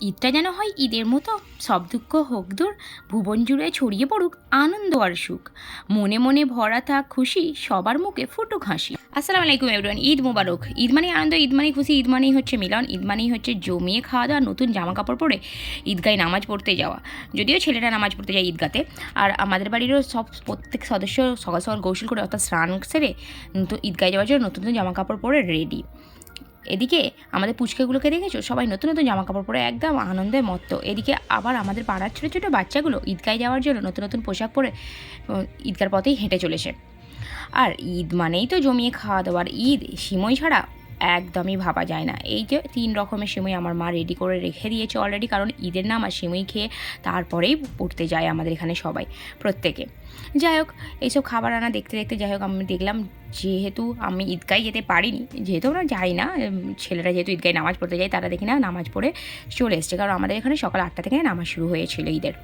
ঈদটা যেন হয় ঈদের মতো। সব দুঃখ হোক দূর, ভুবন জুড়ে ছড়িয়ে পড়ুক আনন্দ আর সুখ। মনে মনে ভরা থাক খুশি, সবার মুখে ফুটুক হাসি। আসসালামু আলাইকুম এভরিওয়ান ঈদ মোবারক। ঈদ মানেই আনন্দ, ঈদ মানেই খুশি, ঈদ মানেই হচ্ছে মিলন, ঈদ মানেই হচ্ছে জমিয়ে খাওয়া দাওয়া নতুন জামা কাপড় পরে ঈদগায় নামাজ পড়তে যাওয়া। যদিও ছেলেরা নামাজ পড়তে যায় ঈদগাতে। আর আমাদের বাড়িরও সব প্রত্যেক সদস্য সকাল সকাল গোসল করে অর্থাৎ স্নান সেরে তো ঈদগায় যাওয়ার জন্য নতুন নতুন জামা কাপড় পরে রেডি এদিকে আমাদের পুচকেগুলোকে দেখেছ? সবাই নতুন নতুন জামা কাপড় পরে একদম আনন্দে মত্ত। এদিকে আবার আমাদের পাড়ার ছোটো ছোটো বাচ্চাগুলো ঈদগায় যাওয়ার জন্য নতুন নতুন পোশাক পরে ঈদগার পথেই হেঁটে চলেছে। আর ঈদ মানেই তো জমিয়ে খাওয়া দাওয়ার। ঈদ সিময় ছাড়া একদমই ভাবা যায় না। এই যে তিন রকমের সিমই আমার মা রেডি করে রেখে দিয়েছে অলরেডি কারণ ঈদের নাম আর সিমই খেয়ে তারপরেই পড়তে যায় আমাদের এখানে সবাই, প্রত্যেকে। যাই হোক, এইসব খাবার আনা দেখতে দেখতে, যাই হোক, আমি দেখলাম যেহেতু আমি ঈদগায় যেতে পারিনি, যেহেতু আমরা যাই না ছেলেরা যেহেতু ঈদগায় নামাজ পড়তে যায়, তারা দেখি না নামাজ পড়ে চলে এসছে, কারণ আমাদের এখানে সকাল আটটা থেকে নামাজ শুরু হয়েছিল ঈদের।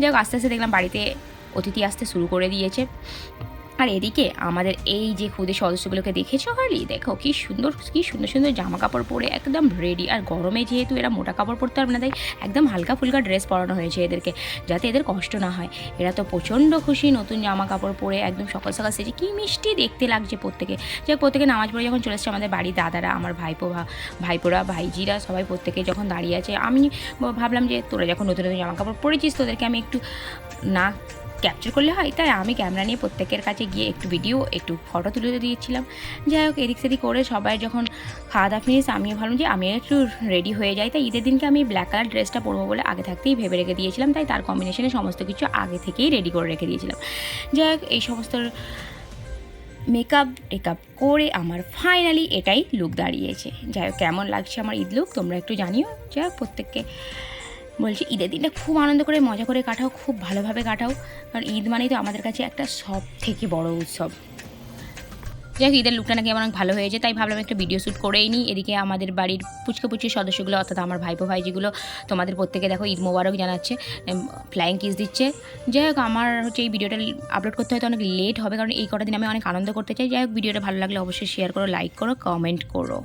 যাই হোক, আস্তে আস্তে দেখলাম বাড়িতে অতিথি আসতে শুরু করে দিয়েছে। আর এদিকে আমাদের এই যে খুদে সদস্যগুলোকে দেখেছ, হারলি? দেখো, কি সুন্দর কি সুন্দর সুন্দর জামা কাপড় পরে একদম রেডি আর গরমে যেহেতু এরা মোটা কাপড় পরতে পারবে না, তাই একদম হালকা ফুলকা ড্রেস পরানো হয়েছে এদেরকে, যাতে এদের কষ্ট না হয়। এরা তো প্রচণ্ড খুশি নতুন জামা কাপড় পরে একদম সকাল সকাল সেজে, কি মিষ্টি দেখতে লাগছে প্রত্যেকে। যে প্রত্যেকে নামাজ পড়ে যখন চলে এসছে আমাদের বাড়ির দাদারা, আমার ভাইপো ভাইপোরা, ভাইজিরা সবাই প্রত্যেকে যখন দাঁড়িয়ে আছে, আমি ভাবলাম যে তোরা যখন নতুন নতুন জামা কাপড় পরেছিস, তোদেরকে আমি একটু না ক্যাপচার করলে হয়। তাই আমি ক্যামেরা নিয়ে প্রত্যেকের কাছে গিয়ে একটু ভিডিও একটু ফটো তুলে দিয়েছিলাম। যাই হোক, এদিক সেদিক করে সবাই যখন খাওয়া দাওয়া ফিনিস আমিও ভাবলাম যে আমি একটু রেডি হয়ে যাই। তাই ঈদের দিনকে আমি ব্ল্যাক কালার ড্রেসটা পরবো বলে আগে থাকতেই ভেবে রেখে দিয়েছিলাম। তাই তার কম্বিনেশনে সমস্ত কিছু আগে থেকেই রেডি করে রেখে দিয়েছিলাম। যাই হোক, এই সমস্ত মেকআপ টেকআপ করে আমার ফাইনালি এটাই লুক দাঁড়িয়েছে। যাই হোক, কেমন লাগছে আমার ঈদ লুক তোমরা একটু জানিও। যাই হোক, প্রত্যেককে বলছি, ঈদের দিনটা খুব আনন্দ করে, মজা করে কাটাও, খুব ভালোভাবে কাটাও। কারণ ঈদ মানেই তো আমাদের কাছে একটা সব থেকে বড় উৎসব। যাই হোক, ঈদের লুকটা নাকি আমার অনেক ভালো হয়েছে, তাই ভাবলাম একটা ভিডিও শ্যুট করেই নিই। এদিকে আমাদের বাড়ির পুচকে পুচির সদস্যগুলো, অর্থাৎ আমার ভাইপো ভাইজিগুলো, তোমাদের প্রত্যেকে দেখো, ঈদ মোবারক জানাচ্ছে ফ্লাইং কিস দিচ্ছে। যাই হোক, আমার হচ্ছে এই ভিডিওটা আপলোড করতে হয়তো অনেক লেট হবে, কারণ এই কটা দিন আমি অনেক আনন্দ করতে চাই। যাই হোক ভিডিওটা ভালো লাগলে অবশ্যই শেয়ার করো লাইক করো কমেন্ট করো।